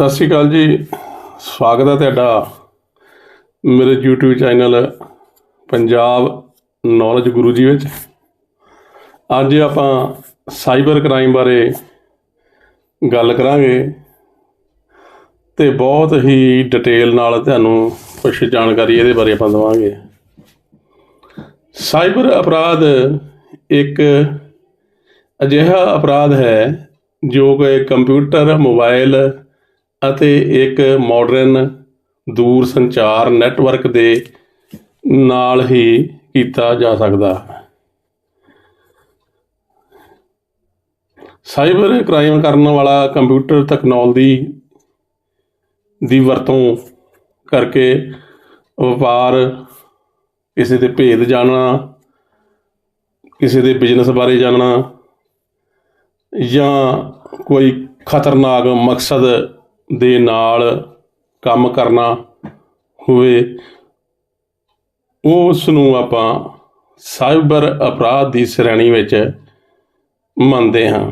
ਸਤਿ ਸ਼੍ਰੀ ਅਕਾਲ ਜੀ। ਸਵਾਗਤ ਹੈ ਤੁਹਾਡਾ ਮੇਰੇ YouTube channel Punjab knowledge Guru ji ਵਿੱਚ। ਅੱਜ ਆਪਾਂ ਸਾਈਬਰ ਕ੍ਰਾਈਮ ਬਾਰੇ ਗੱਲ ਕਰਾਂਗੇ ਤੇ ਬਹੁਤ ਹੀ ਡਿਟੇਲ ਨਾਲ ਤੁਹਾਨੂੰ ਕੁਝ ਜਾਣਕਾਰੀ ਇਹਦੇ ਬਾਰੇ ਆਪਾਂ ਦਵਾਂਗੇ। ਸਾਈਬਰ ਅਪਰਾਧ ਇੱਕ ਅਜਿਹਾ ਅਪਰਾਧ ਹੈ ਜੋ ਕਿ ਕੰਪਿਊਟਰ, ਮੋਬਾਈਲ ਅਤੇ ਇੱਕ ਮਾਡਰਨ ਦੂਰ ਸੰਚਾਰ ਨੈਟਵਰਕ ਦੇ ਨਾਲ ਹੀ ਕੀਤਾ ਜਾ ਸਕਦਾ। ਹੈ ਸਾਈਬਰ ਕ੍ਰਾਈਮ ਕਰਨ ਵਾਲਾ ਕੰਪਿਊਟਰ ਤਕਨਾਲੋਜੀ ਦੀ ਵਰਤੋਂ ਕਰਕੇ ਵਪਾਰ, ਕਿਸੇ ਦੇ ਭੇਦ ਜਾਣਨਾ, ਕਿਸੇ ਦੇ ਬਿਜ਼ਨਸ ਬਾਰੇ ਜਾਣਨਾ ਜਾਂ ਕੋਈ ਖਤਰਨਾਕ ਮਕਸਦ ਦੇ ਨਾਲ ਕੰਮ ਕਰਨਾ ਹੋਵੇ ਉਸ ਨੂੰ ਆਪਾਂ ਸਾਈਬਰ ਅਪਰਾਧ ਦੀ ਸ਼੍ਰੇਣੀ ਵਿੱਚ ਮੰਨਦੇ ਹਾਂ।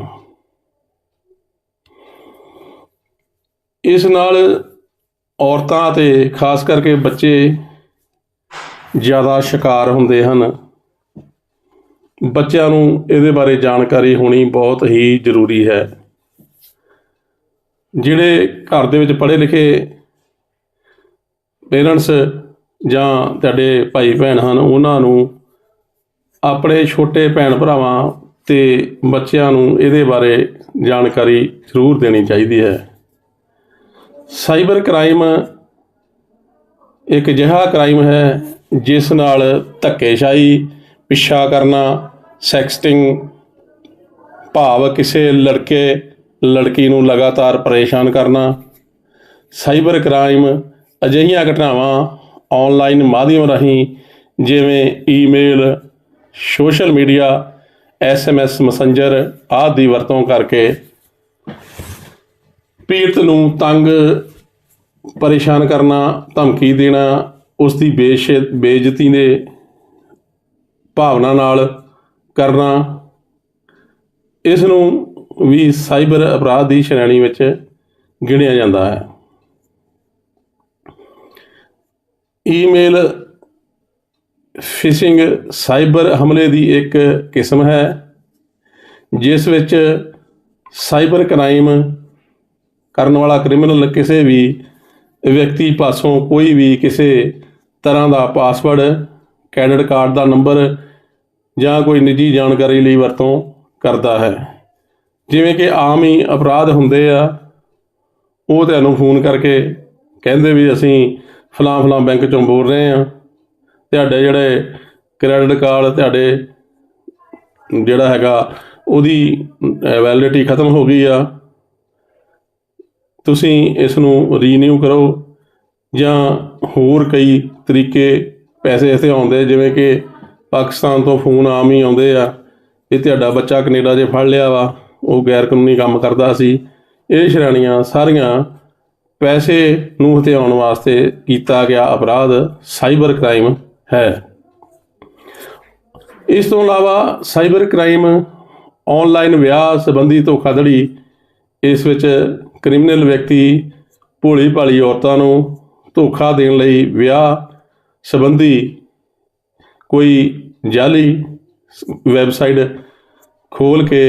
ਇਸ ਨਾਲ ਔਰਤਾਂ ਤੇ ਖਾਸ ਕਰਕੇ ਬੱਚੇ ਜ਼ਿਆਦਾ ਸ਼ਿਕਾਰ ਹੁੰਦੇ ਹਨ। ਬੱਚਿਆਂ ਨੂੰ ਇਹਦੇ ਬਾਰੇ ਜਾਣਕਾਰੀ ਹੋਣੀ ਬਹੁਤ ਹੀ ਜ਼ਰੂਰੀ ਹੈ। ਜਿਹੜੇ ਘਰ ਦੇ ਵਿੱਚ ਪੜ੍ਹੇ ਲਿਖੇ ਪੇਰੈਂਟਸ ਜਾਂ ਤੁਹਾਡੇ ਭਾਈ ਭੈਣ ਹਨ, ਉਹਨਾਂ ਨੂੰ ਆਪਣੇ ਛੋਟੇ ਭੈਣ ਭਰਾਵਾਂ ਤੇ ਬੱਚਿਆਂ ਨੂੰ ਇਹਦੇ ਬਾਰੇ ਜਾਣਕਾਰੀ ਜ਼ਰੂਰ ਦੇਣੀ ਚਾਹੀਦੀ ਹੈ। ਸਾਈਬਰ ਕ੍ਰਾਈਮ ਇੱਕ ਅਜਿਹਾ ਕ੍ਰਾਈਮ ਹੈ ਜਿਸ ਨਾਲ ਧੱਕੇਸ਼ਾਹੀ, ਪਿੱਛਾ ਕਰਨਾ ਸੈਕਸਟਿੰਗ ਭਾਵ ਕਿਸੇ ਲੜਕੇ ਲੜਕੀ ਨੂੰ ਲਗਾਤਾਰ ਪਰੇਸ਼ਾਨ ਕਰਨਾ, ਸਾਈਬਰ ਕ੍ਰਾਈਮ ਅਜਿਹੀਆਂ ਘਟਨਾਵਾਂ ਆਨਲਾਈਨ ਮਾਧਿਅਮ ਰਾਹੀਂ ਜਿਵੇਂ email, social media SMS messenger ਆਦਿ ਦੀ ਵਰਤੋਂ ਕਰਕੇ ਪੀੜਤ ਨੂੰ ਤੰਗ, ਪਰੇਸ਼ਾਨ ਕਰਨਾ, ਧਮਕੀ ਦੇਣਾ ਉਸ ਦੀ ਬੇਸ਼, ਬੇਇੱਜ਼ਤੀ ਦੇ ਭਾਵਨਾ ਨਾਲ ਕਰਨਾ, ਇਸ ਨੂੰ ਵੀ ਸਾਈਬਰ ਅਪਰਾਧ ਦੀ ਸ਼੍ਰੇਣੀ ਵਿੱਚ ਗਿਣਿਆ ਜਾਂਦਾ ਹੈ। ਈਮੇਲ ਫਿਸ਼ਿੰਗ ਸਾਈਬਰ ਹਮਲੇ ਦੀ ਇੱਕ ਕਿਸਮ ਹੈ, ਜਿਸ ਵਿੱਚ ਸਾਈਬਰ ਕ੍ਰਾਈਮ ਕਰਨ ਵਾਲਾ ਕ੍ਰਿਮੀਨਲ ਕਿਸੇ ਵੀ ਵਿਅਕਤੀ ਪਾਸੋਂ ਕੋਈ ਵੀ ਕਿਸੇ ਤਰ੍ਹਾਂ ਦਾ ਪਾਸਵਰਡ ਕ੍ਰੈਡਿਟ ਕਾਰਡ ਦਾ ਨੰਬਰ ਜਾਂ ਕੋਈ ਨਿੱਜੀ ਜਾਣਕਾਰੀ ਲਈ ਵਰਤੋਂ ਕਰਦਾ ਹੈ। ਜਿਵੇਂ ਕਿ ਆਮ ਹੀ ਅਪਰਾਧ ਹੁੰਦੇ ਆ, ਉਹ ਤੁਹਾਨੂੰ ਫੋਨ ਕਰਕੇ ਕਹਿੰਦੇ ਵੀ ਅਸੀਂ ਫਲਾਂ ਫਲਾਂ ਬੈਂਕ ਚੋਂ ਬੋਲ ਰਹੇ ਆ ਤੁਹਾਡੇ ਜਿਹੜੇ ਕ੍ਰੈਡਿਟ ਕਾਰਡ ਤੁਹਾਡੇ ਜਿਹੜਾ ਹੈਗਾ, ਉਹਦੀ ਵੈਲਿਡਿਟੀ ਖਤਮ ਹੋ ਗਈ ਆ। ਤੁਸੀਂ ਇਸ ਨੂੰ ਰੀਨਿਊ ਕਰੋ ਜਾਂ ਹੋਰ ਕਈ ਤਰੀਕੇ ਪੈਸੇ ਇੱਥੇ ਆਉਂਦੇ ਜਿਵੇਂ ਕਿ ਪਾਕਿਸਤਾਨ ਤੋਂ ਫੋਨ ਆਮ ਹੀ ਆਉਂਦੇ ਆ ਇਹ ਤੁਹਾਡਾ ਬੱਚਾ ਕੈਨੇਡਾ 'ਚ ਫੜ ਲਿਆ ਵਾ। ਉਹ ਗੈਰ ਕਾਨੂੰਨੀ ਕੰਮ ਕਰਦਾ ਸੀ। ਇਹ ਸ਼੍ਰੇਣੀਆਂ ਸਾਰੀਆਂ ਪੈਸੇ ਨੂੰ ਹਥਿਆਉਣ ਵਾਸਤੇ ਕੀਤਾ ਗਿਆ ਅਪਰਾਧ ਸਾਈਬਰ ਕ੍ਰਾਈਮ ਹੈ। ਇਸ ਤੋਂ ਇਲਾਵਾ ਸਾਈਬਰ ਕ੍ਰਾਈਮ ਆਨਲਾਈਨ ਵਿਆਹ ਸੰਬੰਧੀ ਧੋਖਾਧੜੀ, ਇਸ ਵਿੱਚ ਕ੍ਰਿਮੀਨਲ ਵਿਅਕਤੀ ਭੋਲੀ ਭਾਲੀ ਔਰਤਾਂ ਨੂੰ ਧੋਖਾ ਦੇਣ ਲਈ ਵਿਆਹ ਸੰਬੰਧੀ ਕੋਈ ਜਾਲੀ ਵੈਬਸਾਈਟ ਖੋਲ ਕੇ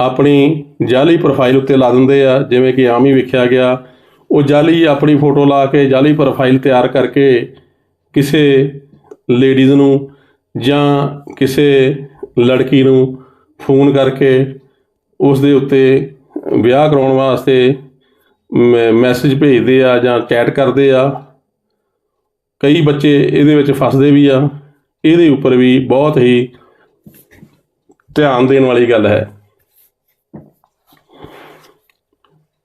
ਆਪਣੀ ਜਾਲੀ ਪ੍ਰੋਫਾਈਲ ਉੱਤੇ ਲਾ ਦਿੰਦੇ ਆ, ਜਿਵੇਂ ਕਿ ਆਮ ਹੀ ਵੇਖਿਆ ਗਿਆ। ਉਹ ਜਾਲੀ ਆਪਣੀ ਫੋਟੋ ਲਾ ਕੇ, ਜਾਲੀ ਪ੍ਰੋਫਾਈਲ ਤਿਆਰ ਕਰਕੇ ਕਿਸੇ ਲੇਡੀਜ਼ ਨੂੰ ਜਾਂ ਕਿਸੇ ਲੜਕੀ ਨੂੰ ਫੋਨ ਕਰਕੇ ਉਸ ਦੇ ਉੱਤੇ ਵਿਆਹ ਕਰਾਉਣ ਵਾਸਤੇ ਮੈਸੇਜ ਭੇਜਦੇ ਆ ਜਾਂ ਚੈਟ ਕਰਦੇ ਆ। ਕਈ ਬੱਚੇ ਇਹਦੇ ਵਿੱਚ ਫਸਦੇ ਵੀ ਆ। ਇਹਦੇ ਉੱਪਰ ਵੀ ਬਹੁਤ ਹੀ ਧਿਆਨ ਦੇਣ ਵਾਲੀ ਗੱਲ ਹੈ।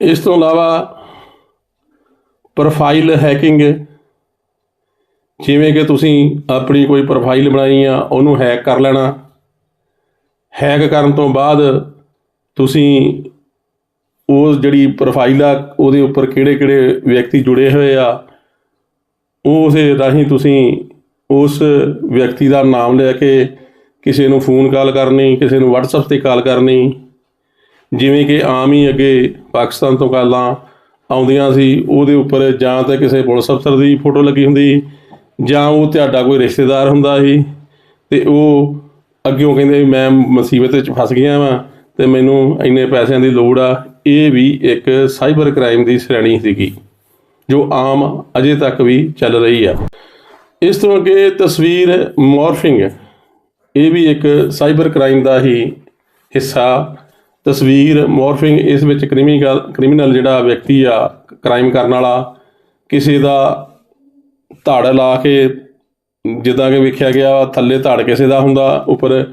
ਇਸ ਤੋਂ ਇਲਾਵਾ ਪ੍ਰੋਫਾਈਲ ਹੈਕਿੰਗ ਜਿਵੇਂ ਕਿ ਤੁਸੀਂ ਆਪਣੀ ਕੋਈ ਪ੍ਰੋਫਾਈਲ ਬਣਾਈ ਆ, ਉਹਨੂੰ ਹੈਕ ਕਰ ਲੈਣਾ। ਹੈਕ ਕਰਨ ਤੋਂ ਬਾਅਦ ਤੁਸੀਂ ਉਹ ਜਿਹੜੀ ਪ੍ਰੋਫਾਈਲ ਆ, ਉਹਦੇ ਉੱਪਰ ਕਿਹੜੇ-ਕਿਹੜੇ ਵਿਅਕਤੀ ਜੁੜੇ ਹੋਏ ਆ ਉਹ ਉਸੇ ਰਾਹੀਂ ਤੁਸੀਂ ਉਸ ਵਿਅਕਤੀ ਦਾ ਨਾਮ ਲੈ ਕੇ ਕਿਸੇ ਨੂੰ ਫੋਨ ਕਾਲ ਕਰਨੀ, ਕਿਸੇ ਨੂੰ WhatsApp ਤੇ ਕਾਲ ਕਰਨੀ ਜਿਵੇਂ ਕਿ ਆਮ ਹੀ ਅੱਗੇ ਪਾਕਿਸਤਾਨ ਤੋਂ ਕਾਲਾਂ ਆਉਂਦੀਆਂ ਸੀ, ਉਹਦੇ ਉੱਪਰ ਜਾਂ ਤਾਂ ਕਿਸੇ ਪੁਲਿਸ ਅਫਸਰ ਦੀ ਫੋਟੋ ਲੱਗੀ ਹੁੰਦੀ ਜਾਂ ਉਹ ਤੁਹਾਡਾ ਕੋਈ ਰਿਸ਼ਤੇਦਾਰ ਹੁੰਦਾ ਸੀ, ਤੇ ਉਹ ਅੱਗਿਓਂ ਕਹਿੰਦੇ ਵੀ ਮੈਂ ਮੁਸੀਬਤ ਵਿੱਚ ਫਸ ਗਿਆ ਵਾਂ, ਤੇ ਮੈਨੂੰ ਇੰਨੇ ਪੈਸਿਆਂ ਦੀ ਲੋੜ ਆ। ਇਹ ਵੀ ਇੱਕ ਸਾਈਬਰ ਕ੍ਰਾਈਮ ਦੀ ਸ਼੍ਰੇਣੀ ਸੀਗੀ, ਜੋ ਆਮ ਅਜੇ ਤੱਕ ਵੀ ਚੱਲ ਰਹੀ ਆ। ਇਸ ਤੋਂ ਅੱਗੇ ਤਸਵੀਰ ਮੋਰਫਿੰਗ, ਇਹ ਵੀ ਇੱਕ ਸਾਈਬਰ ਕ੍ਰਾਈਮ ਦਾ ਹੀ ਹਿੱਸਾ ਤਸਵੀਰ ਮੋਰਫਿੰਗ ਇਸ ਵਿੱਚ ਕ੍ਰਿਮੀਨਲ ਕ੍ਰਿਮੀਨਲ ਜਿਹੜਾ ਵਿਅਕਤੀ ਆ, ਕ੍ਰਾਈਮ ਕਰਨ ਵਾਲਾ, ਕਿਸੇ ਦਾ ਧੜ ਲਾ ਕੇ ਜਿੱਦਾਂ ਕਿ ਵੇਖਿਆ ਗਿਆ, ਥੱਲੇ ਧੜ ਕਿਸੇ ਦਾ ਹੁੰਦਾ, ਉੱਪਰ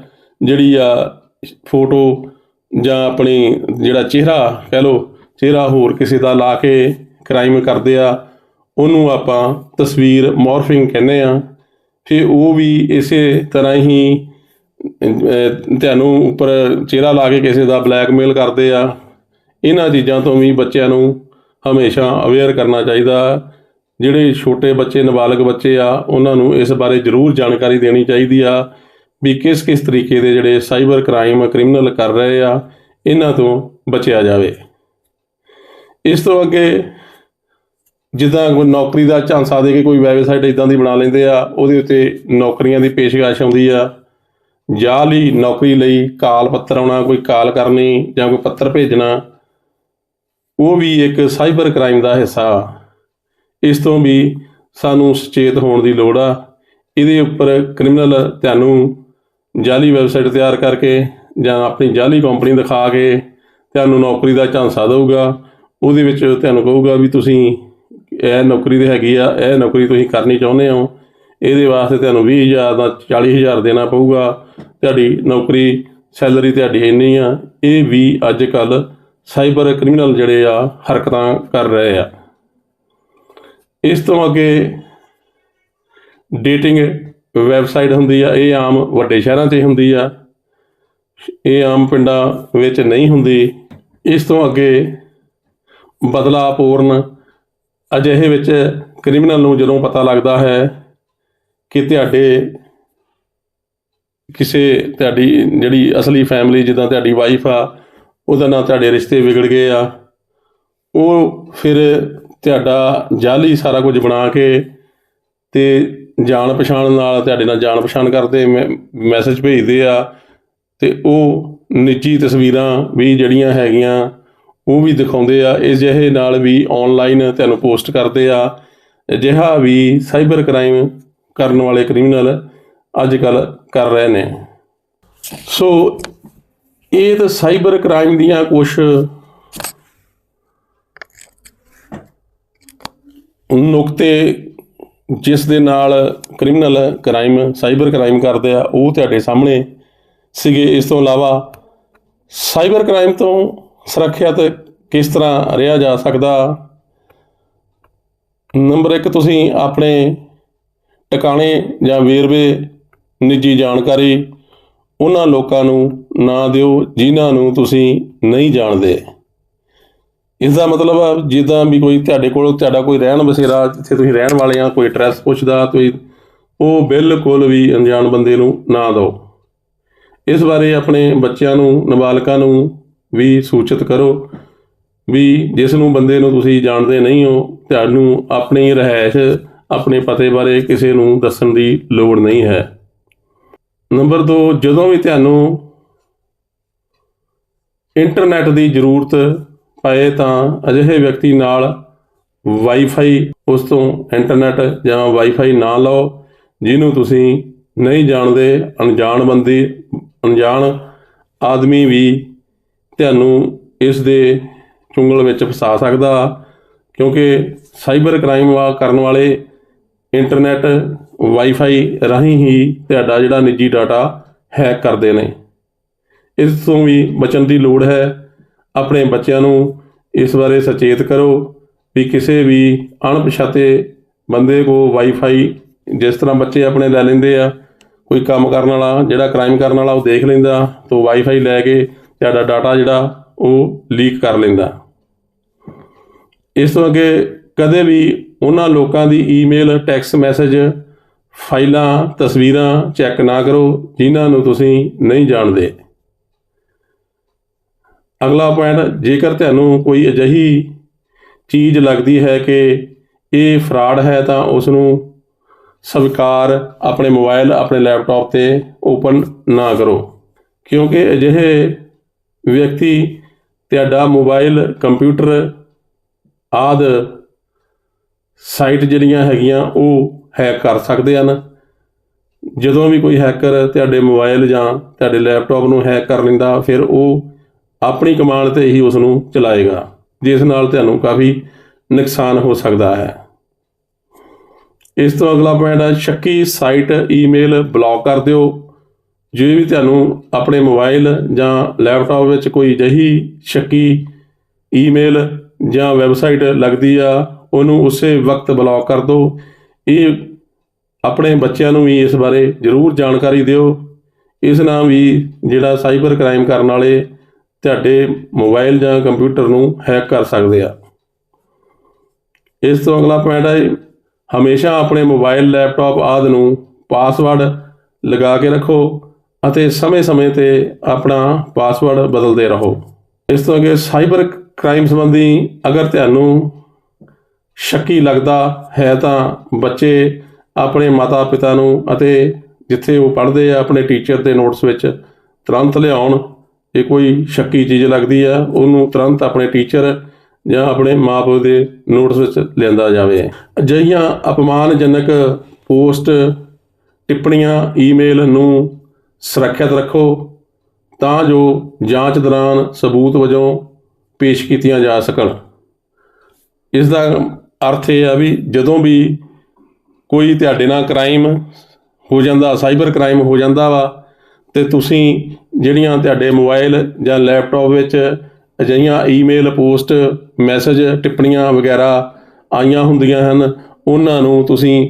ਜਿਹੜੀ ਆ ਫੋਟੋ ਜਾਂ ਆਪਣੀ ਜਿਹੜਾ ਚਿਹਰਾ ਕਹਿ ਲੋ ਚਿਹਰਾ ਹੋਰ ਕਿਸੇ ਦਾ ਲਾ ਕੇ ਕ੍ਰਾਈਮ ਕਰਦੇ ਆ, ਉਹਨੂੰ ਆਪਾਂ ਤਸਵੀਰ ਮੋਰਫਿੰਗ ਕਹਿੰਦੇ ਆ। ਫਿਰ ਉਹ ਵੀ ਇਸੇ ਤਰ੍ਹਾਂ ਹੀ ਤੁਹਾਨੂੰ ਉੱਪਰ ਚਿਹਰਾ ਲਾ ਕੇ ਕਿਸੇ ਦਾ ਬਲੈਕਮੇਲ ਕਰਦੇ ਆ, ਇਹਨਾਂ ਚੀਜ਼ਾਂ ਤੋਂ ਵੀ ਬੱਚਿਆਂ ਨੂੰ ਹਮੇਸ਼ਾ ਅਵੇਅਰ ਕਰਨਾ ਚਾਹੀਦਾ। ਜਿਹੜੇ ਛੋਟੇ ਬੱਚੇ, ਨਾਬਾਲਗ ਬੱਚੇ ਆ, ਉਹਨਾਂ ਨੂੰ ਇਸ ਬਾਰੇ ਜ਼ਰੂਰ ਜਾਣਕਾਰੀ ਦੇਣੀ ਚਾਹੀਦੀ ਆ ਵੀ ਕਿਸ ਕਿਸ ਤਰੀਕੇ ਦੇ ਜਿਹੜੇ ਸਾਈਬਰ ਕ੍ਰਾਈਮ, ਕ੍ਰਿਮੀਨਲ ਕਰ ਰਹੇ ਆ, ਇਹਨਾਂ ਤੋਂ ਬਚਿਆ ਜਾਵੇ। ਇਸ ਤੋਂ ਅੱਗੇ ਜਿੱਦਾਂ ਕੋਈ ਨੌਕਰੀ ਦਾ ਝਾਂਸਾ ਦੇ ਕੇ ਕੋਈ ਵੈਬਸਾਈਟ ਇਦਾਂ ਦੀ ਬਣਾ ਲੈਂਦੇ ਆ, ਉਹਦੇ ਉੱਤੇ ਨੌਕਰੀਆਂ ਦੀ ਪੇਸ਼ਕਸ਼ ਆਉਂਦੀ ਆ। ਜਾਲੀ ਨੌਕਰੀ ਲਈ ਕਾਲ ਪੱਤਰ ਆਉਣਾ, ਕੋਈ ਕਾਲ ਕਰਨੀ ਜਾਂ ਕੋਈ ਪੱਤਰ ਭੇਜਣਾ, ਉਹ ਵੀ ਇੱਕ ਸਾਈਬਰ ਕ੍ਰਾਈਮ ਦਾ ਹਿੱਸਾ। ਇਸ ਤੋਂ ਵੀ ਸਾਨੂੰ ਸੁਚੇਤ ਹੋਣ ਦੀ ਲੋੜ ਆ। ਇਹਦੇ ਉੱਪਰ ਕ੍ਰਿਮੀਨਲ ਤੁਹਾਨੂੰ ਜਾਲੀ ਵੈਬਸਾਈਟ ਤਿਆਰ ਕਰਕੇ ਜਾਂ ਆਪਣੀ ਜਾਲੀ ਕੰਪਨੀ ਦਿਖਾ ਕੇ ਤੁਹਾਨੂੰ ਨੌਕਰੀ ਦਾ ਝਾਂਸਾ ਦੇਊਗਾ। ਉਹਦੇ ਵਿੱਚ ਤੁਹਾਨੂੰ ਕਹੂਗਾ ਵੀ ਤੁਸੀਂ ਇਹ ਨੌਕਰੀ ਤੇ ਹੈਗੀ ਆ, ਇਹ ਨੌਕਰੀ ਤੁਸੀਂ ਕਰਨੀ ਚਾਹੁੰਦੇ ਹੋ। ਇਹਦੇ ਵਾਸਤੇ ਤੁਹਾਨੂੰ 20000 ਦਾ 40000 ਦੇਣਾ ਪਊਗਾ। ਤੁਹਾਡੀ ਨੌਕਰੀ, ਸੈਲਰੀ ਤੁਹਾਡੀ ਇੰਨੀ ਆ, ਇਹ ਵੀ ਅੱਜ ਕੱਲ ਸਾਈਬਰ ਕ੍ਰਿਮੀਨਲ ਜਿਹੜੇ ਆ ਹਰਕਤਾਂ ਕਰ ਰਹੇ ਆ। ਇਸ ਤੋਂ ਅੱਗੇ ਡੇਟਿੰਗ ਵੈਬਸਾਈਟ ਹੁੰਦੀ ਆ, ਇਹ ਆਮ ਵੱਡੇ ਸ਼ਹਿਰਾਂ 'ਚ ਹੁੰਦੀ ਆ, ਇਹ ਆਮ ਪਿੰਡਾਂ ਵਿੱਚ ਨਹੀਂ ਹੁੰਦੀ। ਇਸ ਤੋਂ ਅੱਗੇ ਬਦਲਾਪੂਰਨ ਅਜਿਹੇ ਵਿੱਚ ਕ੍ਰਿਮੀਨਲ ਨੂੰ ਜਦੋਂ ਪਤਾ ਲੱਗਦਾ ਹੈ ਕਿ ਤੁਹਾਡੇ ਕਿਸੇ ਤੁਹਾਡੀ ਜਿਹੜੀ ਅਸਲੀ ਫੈਮਿਲੀ ਜਿੱਦਾਂ ਤੁਹਾਡੀ ਵਾਈਫ ਆ, ਉਹਦਾ ਨਾਲ ਤੁਹਾਡੇ ਰਿਸ਼ਤੇ ਵਿਗੜ ਗਏ ਆ, ਉਹ ਫਿਰ ਤੁਹਾਡਾ ਜਾਲੀ ਸਾਰਾ ਕੁਝ ਬਣਾ ਕੇ ਤੇ ਜਾਣ ਪਛਾਣ ਨਾਲ ਤੁਹਾਡੇ ਨਾਲ ਜਾਣ ਪਛਾਣ ਕਰਦੇ ਮੈਸੇਜ ਭੇਜਦੇ ਆ, ਤੇ ਉਹ ਨਿੱਜੀ ਤਸਵੀਰਾਂ ਵੀ ਜਿਹੜੀਆਂ ਹੈਗੀਆਂ, ਉਹ ਵੀ ਦਿਖਾਉਂਦੇ ਆ ਇਸ ਜਿਹੇ ਨਾਲ ਵੀ ਆਨਲਾਈਨ ਤੁਹਾਨੂੰ ਪੋਸਟ ਕਰਦੇ ਆ, ਅਜਿਹਾ ਵੀ ਸਾਈਬਰ ਕ੍ਰਾਈਮ ਕਰਨ ਵਾਲੇ ਕ੍ਰਿਮੀਨਲ ਅੱਜ ਕੱਲ ਕਰ ਰਹੇ ਨੇ। ਸੋ ਇਹ ਤਾਂ ਸਾਈਬਰ ਕ੍ਰਾਈਮ ਦੀਆਂ ਕੁਝ ਨੁਕਤੇ ਜਿਸ ਦੇ ਨਾਲ ਕ੍ਰਿਮੀਨਲ ਕ੍ਰਾਈਮ, ਸਾਈਬਰ ਕ੍ਰਾਈਮ ਕਰਦੇ ਆ, ਉਹ ਤੁਹਾਡੇ ਸਾਹਮਣੇ ਸੀਗੇ। ਇਸ ਤੋਂ ਇਲਾਵਾ ਸਾਈਬਰ ਕ੍ਰਾਈਮ ਤੋਂ ਸੁਰੱਖਿਅਤ ਕਿਸ ਤਰ੍ਹਾਂ ਰਿਹਾ ਜਾ ਸਕਦਾ? ਨੰਬਰ 1 ਤੁਸੀਂ ਆਪਣੇ ਟਿਕਾਣੇ ਜਾਂ ਵੇਰਵੇ ਨਿੱਜੀ ਜਾਣਕਾਰੀ ਉਹਨਾਂ ਲੋਕਾਂ ਨੂੰ ਨਾ ਦਿਓ ਜਿਨ੍ਹਾਂ ਨੂੰ ਤੁਸੀਂ ਨਹੀਂ ਜਾਣਦੇ। ਇਸ ਦਾ ਮਤਲਬ ਜਿੱਦਾਂ ਵੀ ਕੋਈ ਤੁਹਾਡੇ ਕੋਲ, ਤੁਹਾਡਾ ਕੋਈ ਰਹਿਣ ਬਸੇਰਾ, ਜਿੱਥੇ ਤੁਸੀਂ ਰਹਿਣ ਵਾਲੇ ਆ, ਕੋਈ ਐਡਰੈਸ ਪੁੱਛਦਾ ਤੁਸੀਂ ਉਹ ਬਿਲਕੁਲ ਵੀ ਅਣਜਾਣ ਬੰਦੇ ਨੂੰ ਨਾ ਦਿਓ। ਇਸ ਬਾਰੇ ਆਪਣੇ ਬੱਚਿਆਂ ਨੂੰ, ਨਾਬਾਲਕਾਂ ਨੂੰ ਵੀ ਸੂਚਿਤ ਕਰੋ ਵੀ ਜਿਸ ਨੂੰ ਬੰਦੇ ਨੂੰ ਤੁਸੀਂ ਜਾਣਦੇ ਨਹੀਂ ਹੋ, ਤੁਹਾਨੂੰ ਆਪਣੀ ਰਹਿائش ਆਪਣੇ ਪਤੇ ਬਾਰੇ ਕਿਸੇ ਨੂੰ ਦੱਸਣ ਦੀ ਲੋੜ ਨਹੀਂ ਹੈ। ਨੰਬਰ 2 ਜਦੋਂ ਵੀ ਤੁਹਾਨੂੰ ਇੰਟਰਨੈਟ ਦੀ ਜ਼ਰੂਰਤ ਪਏ ਤਾਂ ਅਜਿਹੇ ਵਿਅਕਤੀ ਨਾਲ ਵਾਈਫਾਈ, ਉਸ ਤੋਂ ਇੰਟਰਨੈਟ ਜਾਂ ਵਾਈਫਾਈ ਨਾ ਲਓ, ਜਿਹਨੂੰ ਤੁਸੀਂ ਨਹੀਂ ਜਾਣਦੇ, ਅਣਜਾਣ ਬੰਦੇ, ਅਣਜਾਣ ਆਦਮੀ ਵੀ ਤੁਹਾਨੂੰ ਇਸ ਦੇ ਚੁੰਗਲ ਵਿੱਚ ਫਸਾ ਸਕਦਾ, ਕਿਉਂਕਿ ਸਾਈਬਰ ਕ੍ਰਾਈਮ ਵਾ ਕਰਨ ਵਾਲੇ ਇੰਟਰਨੈਟ ਵਾਈਫਾਈ ਰਾਹੀਂ ਹੀ ਤੁਹਾਡਾ ਜਿਹੜਾ ਨਿੱਜੀ ਡਾਟਾ ਹੈਕ ਕਰਦੇ ਨੇ। ਇਸ ਤੋਂ ਵੀ ਬਚਣ ਦੀ ਲੋੜ ਹੈ। ਆਪਣੇ ਬੱਚਿਆਂ ਨੂੰ ਇਸ ਬਾਰੇ ਸਚੇਤ ਕਰੋ ਵੀ ਕਿਸੇ ਵੀ ਅਣਪਛਾਤੇ ਬੰਦੇ ਕੋ ਵਾਈਫਾਈ ਜਿਸ ਤਰ੍ਹਾਂ ਬੱਚੇ ਆਪਣੇ ਲੈ ਲੈਂਦੇ ਆ, ਕੋਈ ਕੰਮ ਕਰਨ ਵਾਲਾ, ਜਿਹੜਾ ਕ੍ਰਾਈਮ ਕਰਨ ਵਾਲਾ ਉਹ ਦੇਖ ਲੈਂਦਾ, ਤੋਂ ਵਾਈਫਾਈ ਲੈ ਕੇ ਤੁਹਾਡਾ ਡਾਟਾ ਜਿਹੜਾ ਉਹ ਲੀਕ ਕਰ ਲੈਂਦਾ। ਇਸ ਤੋਂ ਅੱਗੇ ਕਦੇ ਵੀ ਉਹਨਾਂ ਲੋਕਾਂ ਦੀ ਈਮੇਲ ਟੈਕਸਟ ਮੈਸੇਜ ਫਾਈਲਾਂ, ਤਸਵੀਰਾਂ ਚੈੱਕ ਨਾ ਕਰੋ, ਜਿਨ੍ਹਾਂ ਨੂੰ ਤੁਸੀਂ ਨਹੀਂ ਜਾਣਦੇ। ਅਗਲਾ ਪੁਆਇੰਟ ਜੇਕਰ ਤੁਹਾਨੂੰ ਕੋਈ ਅਜਿਹੀ ਚੀਜ਼ ਲੱਗਦੀ ਹੈ ਕਿ ਇਹ ਫਰਾਡ ਹੈ, ਤਾਂ ਉਸ ਨੂੰ ਸਵੀਕਾਰ ਆਪਣੇ ਮੋਬਾਈਲ, ਆਪਣੇ ਲੈਪਟਾਪ ਤੇ ਓਪਨ ਨਾ ਕਰੋ। ਕਿਉਂਕਿ ਅਜਿਹੇ ਵਿਅਕਤੀ ਤੁਹਾਡਾ ਮੋਬਾਈਲ ਕੰਪਿਊਟਰ ਆਦ ਸਾਈਟ ਜਿਹੜੀਆਂ ਹੈਗੀਆਂ, ਉਹ ਹੈਕ ਕਰ ਸਕਦੇ ਹਨ। ਜਦੋਂ ਵੀ ਕੋਈ ਹੈਕਰ ਤੁਹਾਡੇ ਮੋਬਾਈਲ ਜਾਂ ਤੁਹਾਡੇ ਲੈਪਟਾਪ ਨੂੰ ਹੈਕ ਕਰ ਲੈਂਦਾ, ਫਿਰ ਉਹ ਆਪਣੀ ਕਮਾਂਡ ਤੇ ਹੀ ਉਸ ਨੂੰ ਚਲਾਏਗਾ, ਜਿਸ ਨਾਲ ਤੁਹਾਨੂੰ ਕਾਫੀ ਨੁਕਸਾਨ ਹੋ ਸਕਦਾ ਹੈ। ਇਸ ਤੋਂ ਅਗਲਾ ਪੁਆਇੰਟ ਹੈ, ਸ਼ੱਕੀ ਸਾਈਟ ਈਮੇਲ ਬਲੌਕ ਕਰ ਦਿਓ। ਜੇ ਵੀ ਤੁਹਾਨੂੰ ਆਪਣੇ ਮੋਬਾਈਲ ਜਾਂ ਲੈਪਟਾਪ ਵਿੱਚ ਕੋਈ ਅਜਿਹੀ ਸ਼ੱਕੀ ਈਮੇਲ ਜਾਂ ਵੈਬਸਾਈਟ ਲੱਗਦੀ ਆ, ਉਹਨੂੰ ਉਸੇ ਵਕਤ ਬਲੌਕ ਕਰ ਦਿਓ ਇਹ ਆਪਣੇ ਬੱਚਿਆਂ ਨੂੰ ਵੀ ਇਸ ਬਾਰੇ ਜ਼ਰੂਰ ਜਾਣਕਾਰੀ ਦਿਓ। ਇਸ ਨਾਲ ਵੀ ਜਿਹੜਾ ਸਾਈਬਰ ਕ੍ਰਾਈਮ ਕਰਨ ਵਾਲੇ ਤੁਹਾਡੇ ਮੋਬਾਈਲ ਜਾਂ ਕੰਪਿਊਟਰ ਨੂੰ ਹੈਕ ਕਰ ਸਕਦੇ ਆ। ਇਸ ਤੋਂ ਅਗਲਾ ਪੁਆਇੰਟ ਹੈ, ਹਮੇਸ਼ਾ ਆਪਣੇ ਮੋਬਾਈਲ, ਲੈਪਟਾਪ ਆਦਿ ਨੂੰ ਪਾਸਵਰਡ ਲਗਾ ਕੇ ਰੱਖੋ ਅਤੇ ਸਮੇਂ-ਸਮੇਂ ਤੇ ਆਪਣਾ ਪਾਸਵਰਡ ਬਦਲਦੇ ਰਹੋ। ਇਸ ਤੋਂ ਅੱਗੇ ਸਾਈਬਰ ਕ੍ਰਾਈਮ ਸੰਬੰਧੀ ਅਗਰ ਤੁਹਾਨੂੰ ਸ਼ੱਕੀ ਲੱਗਦਾ ਹੈ ਤਾਂ ਬੱਚੇ ਆਪਣੇ ਮਾਤਾ-ਪਿਤਾ ਨੂੰ ਅਤੇ ਜਿੱਥੇ ਉਹ ਪੜ੍ਹਦੇ ਆ, ਆਪਣੇ ਟੀਚਰ ਦੇ ਨੋਟਸ ਵਿੱਚ ਤੁਰੰਤ ਲਿਆਉਣ। ਜੇ ਕੋਈ ਸ਼ੱਕੀ ਚੀਜ਼ ਲੱਗਦੀ ਆ, ਉਹਨੂੰ ਤੁਰੰਤ ਆਪਣੇ ਟੀਚਰ ਜਾਂ ਆਪਣੇ ਮਾਪੇ ਦੇ ਨੋਟਸ ਵਿੱਚ ਲਿਆਂਦਾ ਜਾਵੇ। ਅਜਿਹੀਆਂ ਅਪਮਾਨਜਨਕ ਪੋਸਟ, ਟਿੱਪਣੀਆਂ ਈਮੇਲ ਨੂੰ ਸੁਰੱਖਿਅਤ ਰੱਖੋ ਤਾਂ ਜੋ ਜਾਂਚ ਦੌਰਾਨ ਸਬੂਤ ਵਜੋਂ ਪੇਸ਼ ਕੀਤੀਆਂ ਜਾ ਸਕਣ। ਇਸ ਦਾ ਅਰਥ ਇਹ ਆ ਵੀ ਜਦੋਂ ਵੀ ਕੋਈ ਤੁਹਾਡੇ ਨਾਲ ਕ੍ਰਾਈਮ ਹੋ ਜਾਂਦਾ ਸਾਈਬਰ ਕ੍ਰਾਈਮ ਹੋ ਜਾਂਦਾ ਵਾ, ਤੇ ਤੁਸੀਂ ਜਿਹੜੀਆਂ ਤੁਹਾਡੇ ਮੋਬਾਈਲ ਜਾਂ ਲੈਪਟਾਪ ਵਿੱਚ ਅਜਿਹੀਆਂ ਈਮੇਲ ਪੋਸਟ ਮੈਸੇਜ ਟਿੱਪਣੀਆਂ ਵਗੈਰਾ ਆਈਆਂ ਹੁੰਦੀਆਂ ਹਨ, ਉਹਨਾਂ ਨੂੰ ਤੁਸੀਂ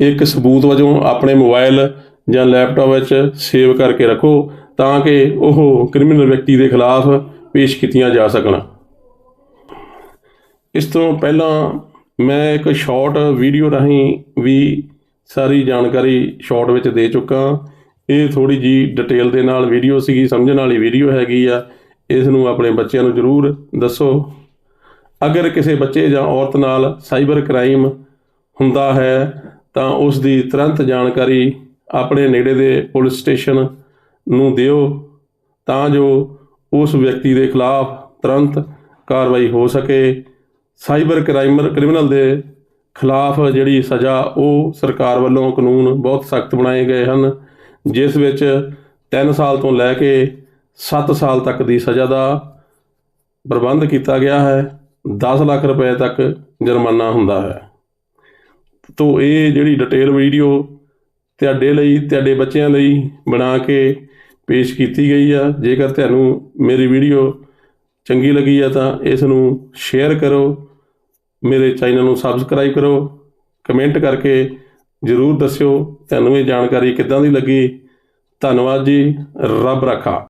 ਇੱਕ ਸਬੂਤ ਵਜੋਂ ਆਪਣੇ ਮੋਬਾਈਲ ਜਾਂ ਲੈਪਟਾਪ ਵਿੱਚ ਸੇਵ ਕਰਕੇ ਰੱਖੋ, ਤਾਂ ਕਿ ਉਹ ਕ੍ਰਿਮੀਨਲ ਵਿਅਕਤੀ ਦੇ ਖਿਲਾਫ ਪੇਸ਼ ਕੀਤੀਆਂ ਜਾ ਸਕਣ। ਇਸ ਤੋਂ ਪਹਿਲਾਂ ਮੈਂ ਇੱਕ ਸ਼ਾਰਟ ਵੀਡੀਓ ਰਾਹੀਂ ਵੀ ਸਾਰੀ ਜਾਣਕਾਰੀ ਸ਼ਾਰਟ ਵਿੱਚ ਦੇ ਚੁੱਕਾ। ਇਹ ਥੋੜੀ ਜੀ ਡਿਟੇਲ ਦੇ ਨਾਲ ਵੀਡੀਓ ਸੀਗੀ, ਸਮਝਣ ਵਾਲੀ ਵੀਡੀਓ ਹੈਗੀ ਆ। ਇਸ ਨੂੰ ਆਪਣੇ ਬੱਚਿਆਂ ਨੂੰ ਜ਼ਰੂਰ ਦੱਸੋ। ਅਗਰ ਕਿਸੇ ਬੱਚੇ ਜਾਂ ਔਰਤ ਨਾਲ ਸਾਈਬਰ ਕ੍ਰਾਈਮ ਹੁੰਦਾ ਹੈ, ਤਾਂ ਉਸ ਦੀ ਤੁਰੰਤ ਜਾਣਕਾਰੀ ਆਪਣੇ ਨੇੜੇ ਦੇ ਪੁਲਿਸ ਸਟੇਸ਼ਨ ਨੂੰ ਦਿਓ, ਤਾਂ ਜੋ ਉਸ ਵਿਅਕਤੀ ਦੇ ਖਿਲਾਫ ਤੁਰੰਤ ਕਾਰਵਾਈ ਹੋ ਸਕੇ। ਸਾਈਬਰ ਕ੍ਰਾਈਮਰ ਕ੍ਰਿਮੀਨਲ ਦੇ ਖਿਲਾਫ ਜਿਹੜੀ ਸਜ਼ਾ, ਉਹ ਸਰਕਾਰ ਵੱਲੋਂ ਕਾਨੂੰਨ ਬਹੁਤ ਸਖਤ ਬਣਾਏ ਗਏ ਹਨ, ਜਿਸ ਵਿੱਚ 3 ਸਾਲ ਤੋਂ ਲੈ ਕੇ 7 ਸਾਲ ਤੱਕ ਦੀ ਸਜ਼ਾ ਦਾ ਪ੍ਰਬੰਧ ਕੀਤਾ ਗਿਆ ਹੈ। 10 ਲੱਖ ਰੁਪਏ ਤੱਕ ਜੁਰਮਾਨਾ ਹੁੰਦਾ ਹੈ। ਤੋਂ ਇਹ ਜਿਹੜੀ ਡਿਟੇਲ ਵੀਡੀਓ ਤੁਹਾਡੇ ਲਈ, ਤੁਹਾਡੇ ਬੱਚਿਆਂ ਲਈ ਬਣਾ ਕੇ ਪੇਸ਼ ਕੀਤੀ ਗਈ ਆ। ਜੇਕਰ ਤੁਹਾਨੂੰ ਮੇਰੀ ਵੀਡੀਓ ਚੰਗੀ ਲੱਗੀ ਆ ਤਾਂ ਇਸ ਨੂੰ ਸ਼ੇਅਰ ਕਰੋ। ਮੇਰੇ ਚੈਨਲ ਨੂੰ ਸਬਸਕ੍ਰਾਈਬ ਕਰੋ ਕਮੈਂਟ ਕਰਕੇ ਜ਼ਰੂਰ ਦੱਸਿਓ, ਤੁਹਾਨੂੰ ਇਹ ਜਾਣਕਾਰੀ ਕਿੱਦਾਂ ਦੀ ਲੱਗੀ। ਧੰਨਵਾਦ ਜੀ, ਰੱਬ ਰਾਖਾ।